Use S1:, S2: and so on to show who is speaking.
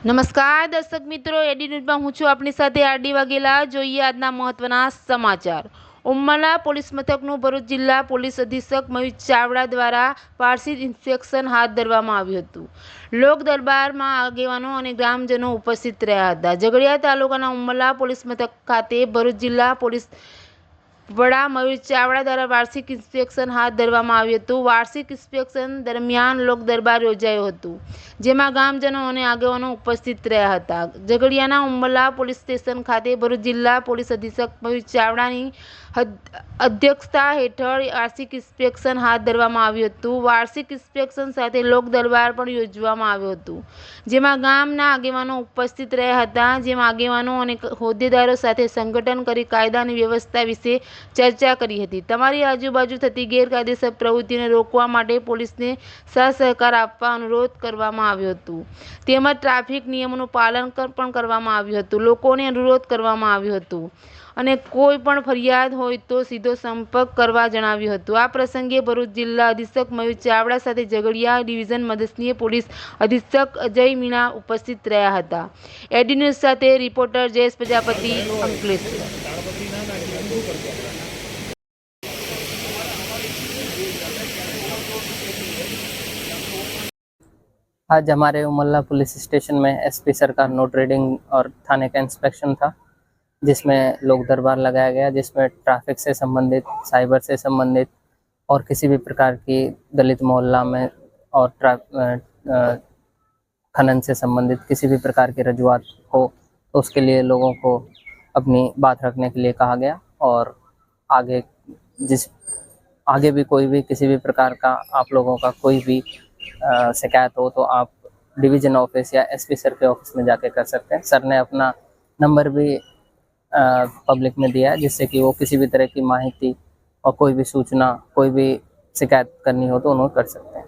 S1: નમસ્કાર, દર્શક મિત્રો, એડી ન્યૂઝમાં હું છું આપણી સાથે આરડી વાઘેલા. જોઈએ આજના મહત્વના સમાચાર. ઉમ્મલા પોલીસ મથકનું ભરૂચ જિલ્લા પોલીસ અધિક્ષક મયુર ચાવડા દ્વારા પારસી ઇન્સ્પેક્શન હાથ ધરવામાં આવ્યું હતું. લોક દરબારમાં આગેવાનો અને ગ્રામજનો ઉપસ્થિત રહ્યા હતા. ઝઘડિયા તાલુકાના ઉમરલા પોલીસ મથક ખાતે ભરૂચ જિલ્લા પોલીસ વડા મયુર ચાવડા દ્વારા વાર્ષિક ઇન્સ્પેક્શન હાથ ધરવામાં આવ્યું હતું. વાર્ષિક ઇન્સ્પેક્શન દરમિયાન લોક દરબાર યોજાયો હતું, જેમાં ગામજનો અને આગેવાનો ઉપસ્થિત રહ્યા હતા. ઝઘડિયાના ઉંબલા પોલીસ સ્ટેશન ખાતે ભરૂચ જિલ્લા પોલીસ અધિક્ષક મયુર ચાવડાની અધ્યક્ષતા હેઠળ વાર્ષિક ઇન્સ્પેક્શન હાથ ધરવામાં આવ્યું હતું. વાર્ષિક ઇન્સ્પેક્શન સાથે લોક દરબાર પણ યોજવામાં આવ્યું હતું, જેમાં ગામના આગેવાનો ઉપસ્થિત રહ્યા હતા, જેમાં આગેવાનો અને હોદ્દેદારો સાથે સંગઠન કરી કાયદાની વ્યવસ્થા વિશે ચર્ચા કરી હતી. તમારી આજુબાજુ થતી ગેરકાયદેસર પ્રવૃત્તિને રોકવા માટે પોલીસને સહસહકાર સહકાર આપવા અનુરોધ કરવામાં આવ્યો હતો. તેમજ ટ્રાફિક નિયમોનું પાલન પણ કરવામાં આવ્યું હતું. લોકોને અનુરોધ કરવામાં આવ્યો હતો. અને કોઈ પણ ફરિયાદ હોય તો સીધો સંપર્ક કરવા જણાવ્યું હતું. આ પ્રસંગે ભરૂચ જિલ્લા અધિક્ષક મયુર ચાવડા સાથે ઝઘડિયા ડિવિઝન મદદનીય પોલીસ અધિક્ષક અજય મીણા ઉપસ્થિત રહ્યા હતા. એડી ન્યૂઝ સાથે રિપોર્ટર જયેશ પ્રજાપતિ અંકલેશ્વર
S2: आज हमारे उमल्ला पुलिस स्टेशन में एसपी सरकार नोट रीडिंग और थाने का इंस्पेक्शन था, जिसमें लोक दरबार लगाया गया, जिसमें ट्रैफ़िक से संबंधित साइबर से संबंधित और किसी भी प्रकार की दलित मोहल्ला में और खनन से संबंधित किसी भी प्रकार की रजुआत हो तो उसके लिए लोगों को अपनी बात रखने के लिए कहा गया और आगे, जिस, आगे भी कोई भी, किसी भी प्रकार का आप लोगों का कोई भी शिकायत हो तो आप डिवीज़न ऑफ़िस या एसपी सर के ऑफ़िस में जाके कर सकते हैं। सर ने अपना नंबर भी पब्लिक में दिया है, जिससे कि वो किसी भी तरह की माहिती और कोई भी सूचना, कोई भी शिकायत करनी हो तो उन्होंने कर सकते हैं।